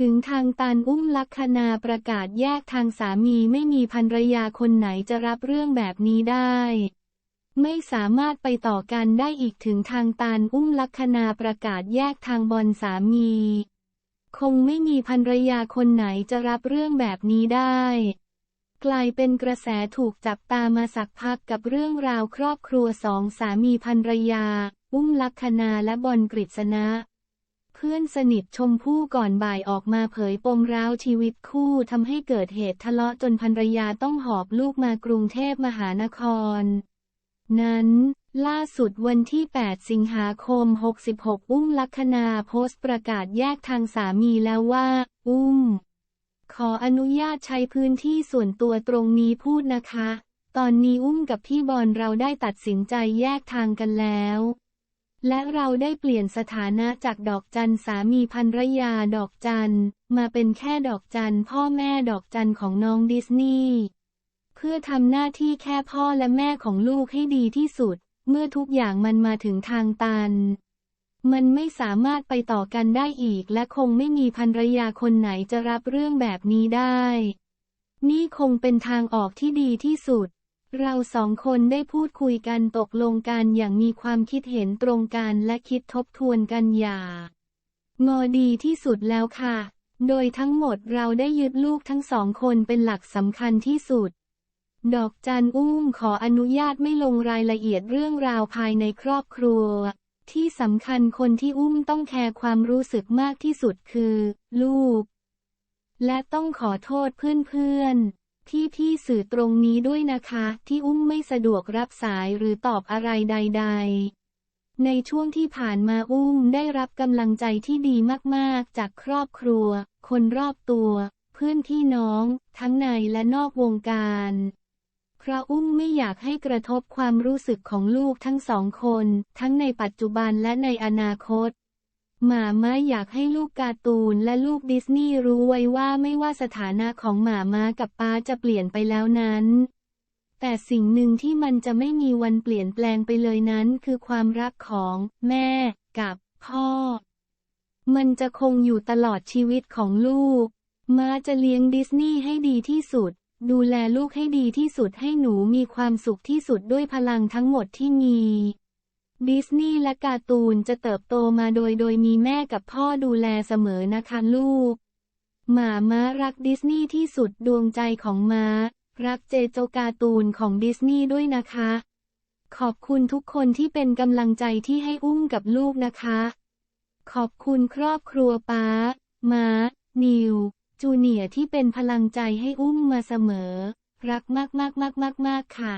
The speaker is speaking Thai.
ถึงทางตันอุ้มลักษณาประกาศแยกทางสามีไม่มีภรรยาคนไหนจะรับเรื่องแบบนี้ได้ ไม่สามารถไปต่อกันได้อีกถึงทางตันอุ้มลักษณาประกาศแยกทางบอลสามี คงไม่มีภรรยาคนไหนจะรับเรื่องแบบนี้ได้ กลายเป็นกระแสถูกจับตามาสักพักกับเรื่องราวครอบครัวสองสามีภรรยา อุ้มลักษณาและบอลกฤษณะ เพื่อนสนิทชมพู่ก่อนบ่ายออกมาเผยปมร้าวชีวิตคู่ทำให้เกิดเหตุทะเลาะจนภรรยาต้องหอบลูกมากรุงเทพมหานคร นั้นล่าสุดวันที่ 8 สิงหาคม 66 อุ้มลัคนาโพสต์ประกาศแยกทางสามีแล้วว่า อุ้ม ขออนุญาตใช้พื้นที่ส่วนตัวตรงนี้พูดนะคะ ตอนนี้อุ้มกับพี่บอลเราได้ตัดสินใจแยกทางกันแล้ว และเราได้เปลี่ยนสถานะจากดอกจันสามีภรรยาดอกจันมาเป็นแค่ดอกจันพ่อแม่ดอกจันของน้องดิสนีย์เพื่อทำหน้าที่แค่พ่อและแม่ของลูกให้ดีที่สุด เมื่อทุกอย่างมันมาถึงทางตัน มันไม่สามารถไปต่อกันได้อีกและคงไม่มีภรรยาคนไหนจะรับเรื่องแบบนี้ได้ นี่คงเป็นทางออกที่ดีที่สุด เราสองคนได้พูดคุยกันตกลงกันอย่างมีความคิดเห็นตรงกันและคิดทบทวนกันอย่า งอดีที่สุดแล้วค่ะ โดยทั้งหมดเราได้ยึดลูกทั้งสองคนเป็นหลักสำคัญที่สุด ดอกจันอุ้มขออนุญาตไม่ลงรายละเอียดเรื่องราวภายในครอบครัว ที่สำคัญคนที่อุ้มต้องแคร์ความรู้สึกมากที่สุดคือ ลูก และต้องขอโทษเพื่อนๆ ที่พี่สื่อตรงนี้ด้วยนะคะ ที่อุ้มไม่สะดวกรับสายหรือตอบอะไรใด ๆ ในช่วงที่ผ่านมาอุ้มได้รับกำลังใจที่ดีมากๆ จากครอบครัว คนรอบตัว เพื่อนพี่น้อง ทั้งในและนอกวงการเพราะอุ้มไม่อยากให้กระทบความรู้สึกของลูกทั้งสองคน ทั้งในปัจจุบันและในอนาคต หมาม้าอยากให้ลูกการ์ตูนและลูกดิสนีย์รู้ไว้ว่าไม่ว่าสถานะของหมาม้ากับป้าจะเปลี่ยนไปแล้วนั้น แต่สิ่งหนึ่งที่มันจะไม่มีวันเปลี่ยนแปลงไปเลยนั้น คือความรักของแม่กับพ่อ มันจะคงอยู่ตลอดชีวิตของลูก ม้าจะเลี้ยงดิสนีย์ให้ดีที่สุด ดูแลลูกให้ดีที่สุดให้หนูมีความสุขที่สุดด้วยพลังทั้งหมดที่มี ดิสนีย์และการ์ตูนจะเติบโตมาโดยโดยมีแม่กับพ่อดูแลเสมอนะคะลูก หมาม้ารักดิสนีย์ที่สุดดวงใจของม้า รักเจโจการ์ตูนของดิสนีย์ด้วยนะคะ ขอบคุณทุกคนที่เป็นกำลังใจที่ให้อุ้มกับลูกนะคะ ขอบคุณครอบครัวป้า ม้า นิว จูเนียที่เป็นพลังใจให้อุ้มมาเสมอ รักมากๆๆๆๆค่ะ